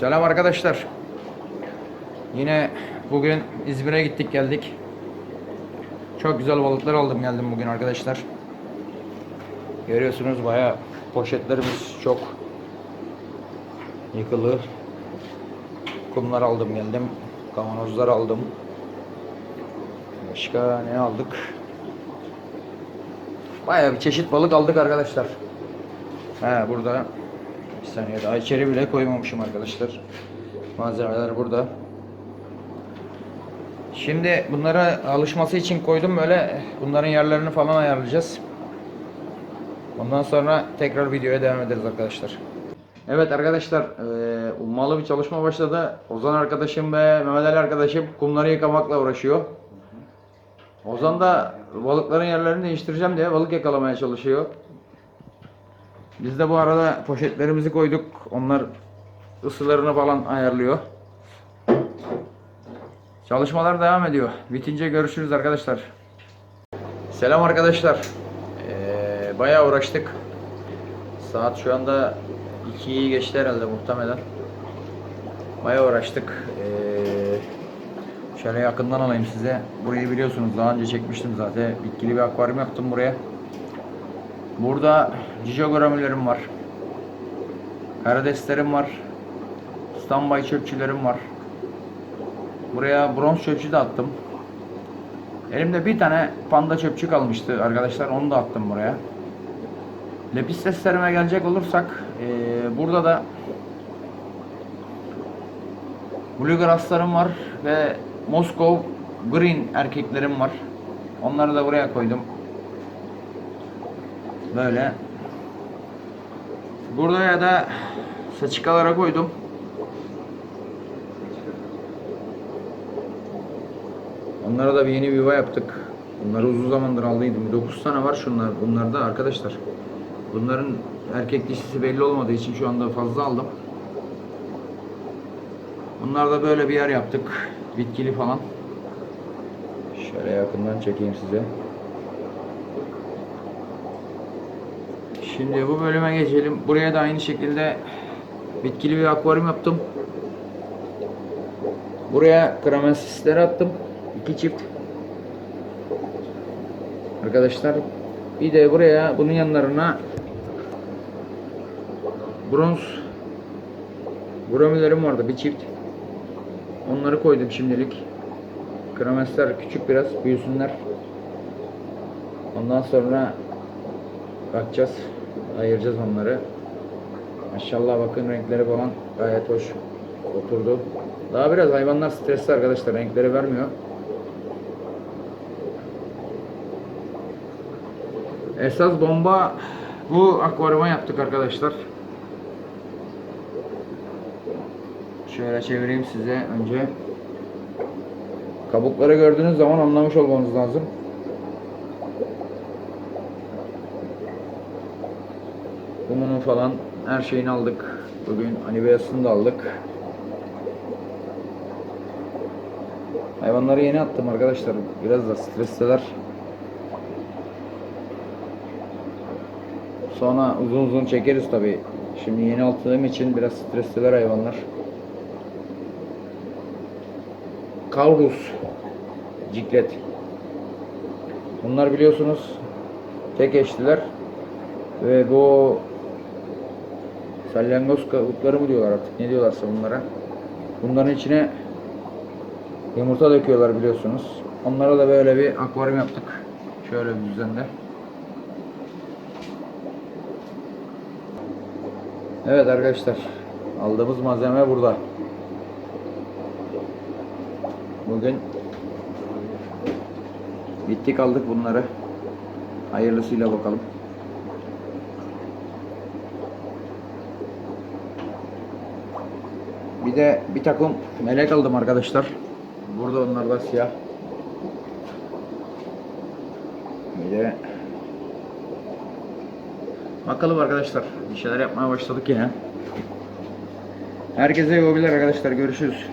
Selam arkadaşlar. Yine bugün İzmir'e gittik geldik. Çok güzel balıklar aldım geldim bugün arkadaşlar. Görüyorsunuz baya poşetlerimiz çok yıkılı. Kumlar aldım geldim. Kavanozlar aldım. Başka ne aldık? Baya bir çeşit balık aldık arkadaşlar. He burada bir saniye daha içeri bile koymamışım arkadaşlar. Malzemeler burada. Şimdi bunlara alışması için koydum böyle bunların yerlerini falan ayarlayacağız. Ondan sonra tekrar videoya devam ederiz arkadaşlar. Evet arkadaşlar eee, ummalı bir çalışma başladı. Ozan arkadaşım ve Mehmet Ali arkadaşım kumları yıkamakla uğraşıyor. Ozan da balıkların yerlerini değiştireceğim diye balık yakalamaya çalışıyor. Biz de bu arada poşetlerimizi koyduk. Onlar ısılarını falan ayarlıyor. Çalışmalar devam ediyor. Bitince görüşürüz arkadaşlar. Selam arkadaşlar. Ee, bayağı uğraştık. Saat şu anda 2'yi geçti herhalde muhtemelen. Bayağı uğraştık. Ee, şöyle yakından alayım size. Burayı biliyorsunuz daha önce çekmiştim zaten. Bitkili bir akvaryum yaptım buraya. Burada cicogramülerim var. Karadeslerim var. Standby çöpçülerim var. Buraya bronz çöpçü de attım. Elimde bir tane panda çöpçü kalmıştı arkadaşlar. Onu da attım buraya. Lepisteslerime gelecek olursak eee, burada da Bluegrass'larım var ve Moskov Green erkeklerim var. Onları da buraya koydum. Böyle. Buraya da saçikalara koydum. Onlara da bir yeni bir yuva yaptık. Bunları uzun zamandır aldıydım. 9 tane var şunlar. Bunlarda arkadaşlar. Bunların erkek dişisi belli olmadığı için şu anda fazla aldım. Bunlar da böyle bir yer yaptık. Bitkili falan. Şöyle yakından çekeyim size. Şimdi bu bölüme geçelim. Buraya da aynı şekilde bitkili bir akvaryum yaptım. Buraya kramensisler attım. iki çift. Arkadaşlar bir de buraya bunun yanlarına bronz gramelerim vardı bir çift. Onları koydum şimdilik. Kramensler küçük biraz büyüsünler. Ondan sonra bakacağız. Ayıracağız onları. Maşallah bakın renkleri falan gayet hoş oturdu. Daha biraz hayvanlar stresli arkadaşlar. Renkleri vermiyor. Esas bomba bu akvaryuma yaptık arkadaşlar. Şöyle çevireyim size önce. Kabukları gördüğünüz zaman anlamış olmanız lazım. Kumunu falan her şeyini aldık. Bugün anibiyasını da aldık. Hayvanları yeni attım arkadaşlar. Biraz da stresteler. Sonra uzun uzun çekeriz tabi. Şimdi yeni attığım için biraz stresteler hayvanlar. Kalbus ciklet. Bunlar biliyorsunuz tek eşliler ve bu salyangoz kabukları mı diyorlar artık ne diyorlarsa bunlara. Bunların içine yumurta döküyorlar biliyorsunuz. Onlara da böyle bir akvaryum yaptık. Şöyle bir düzende. Evet arkadaşlar aldığımız malzeme burada. Bugün bittik aldık bunları. Hayırlısıyla bakalım. Bir de bir takım melek aldım arkadaşlar. Burada onlar da siyah. Bir de bakalım arkadaşlar. Bir şeyler yapmaya başladık yine. Herkese iyi hobiler arkadaşlar. Görüşürüz.